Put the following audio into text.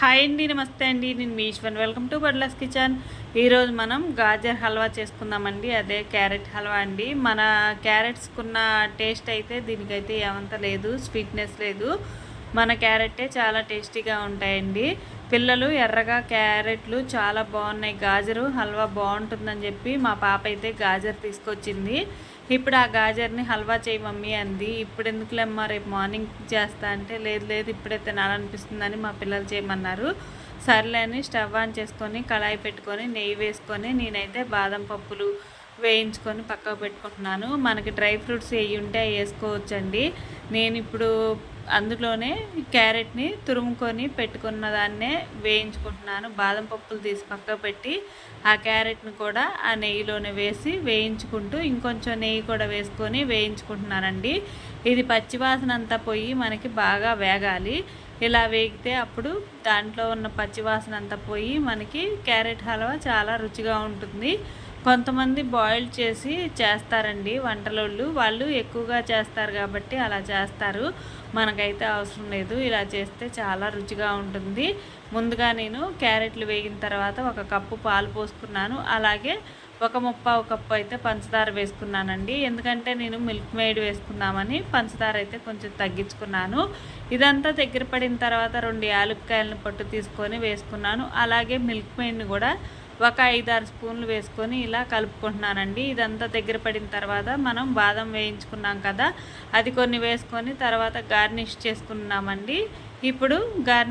Hi అండి నమస్తే అండి. నేను మీ ఈశ్వర్. వెల్కమ్ టు బడ్లాస్ కిచెన్. ఈరోజు మనం గాజర్ హల్వా చేసుకుందామండి. అదే క్యారెట్ హల్వా అండి. మన క్యారెట్స్కున్న టేస్ట్ అయితే దీనికైతే ఏమంత లేదు స్వీట్నెస్ లేదు. మన క్యారెట్టే చాలా టేస్టీగా ఉంటాయండి. పిల్లలు ఎర్రగా క్యారెట్లు చాలా బాగున్నాయి. గాజరు హల్వా బాగుంటుందని చెప్పి మా పాప అయితే గాజర్ తీసుకొచ్చింది. ఇప్పుడు ఆ గాజర్ని హల్వా చేయి మమ్మీ అంది. ఇప్పుడు ఎందుకులేమ్మా రేపు మార్నింగ్ చేస్తా అంటే లేదు లేదు ఇప్పుడే తినాలనిపిస్తుందని మా పిల్లలు చేయమన్నారు. సర్లే అని స్టవ్ ఆన్ చేసుకొని కళాయి పెట్టుకొని నెయ్యి వేసుకొని నేనైతే బాదం పప్పులు వేయించుకొని పక్కకు పెట్టుకుంటున్నాను. మనకి డ్రై ఫ్రూట్స్ ఏవి ఉంటే వేసుకోవచ్చండి. నేను ఇప్పుడు అందులోనే క్యారెట్ని తురుముకొని పెట్టుకున్న దాన్నే వేయించుకుంటున్నాను. బాదం పప్పులు తీసి పక్కకు పెట్టి ఆ క్యారెట్ని కూడా ఆ నెయ్యిలోనే వేసి వేయించుకుంటూ ఇంకొంచెం నెయ్యి కూడా వేసుకొని వేయించుకుంటున్నానండి. ఇది పచ్చివాసన అంతా పోయి మనకి బాగా వేగాలి. ఇలా వేగితే అప్పుడు దాంట్లో ఉన్న పచ్చివాసన అంతా పోయి మనకి క్యారెట్ హల్వా చాలా రుచిగా ఉంటుంది. కొంతమంది బాయిల్ చేసి చేస్తారండి వంటలోళ్ళు. వాళ్ళు ఎక్కువగా చేస్తారు కాబట్టి అలా చేస్తారు. మనకైతే అవసరం లేదు. ఇలా చేస్తే చాలా రుచిగా ఉంటుంది. ముందుగా నేను క్యారెట్లు వేగిన తర్వాత ఒక కప్పు పాలు పోసుకున్నాను. అలాగే ఒక ముప్పావు కప్పు అయితే పంచదార వేసుకున్నానండి. ఎందుకంటే నేను మిల్క్ మేడ్ వేసుకుందామని పంచదార అయితే కొంచెం తగ్గించుకున్నాను. ఇదంతా దగ్గర పడిన తర్వాత రెండు యాలుక్కాయలను పట్టు తీసుకొని వేసుకున్నాను. అలాగే మిల్క్ మేడ్ని కూడా ఒక ఐదారు స్పూన్లు వేసుకొని ఇలా కలుపుకుంటున్నానండి. ఇదంతా దగ్గర పడిన తర్వాత మనం బాదం వేయించుకున్నాం కదా అది కొన్ని వేసుకొని తర్వాత గార్నిష్ చేసుకున్నామండి ఇప్పుడు గార్నిష్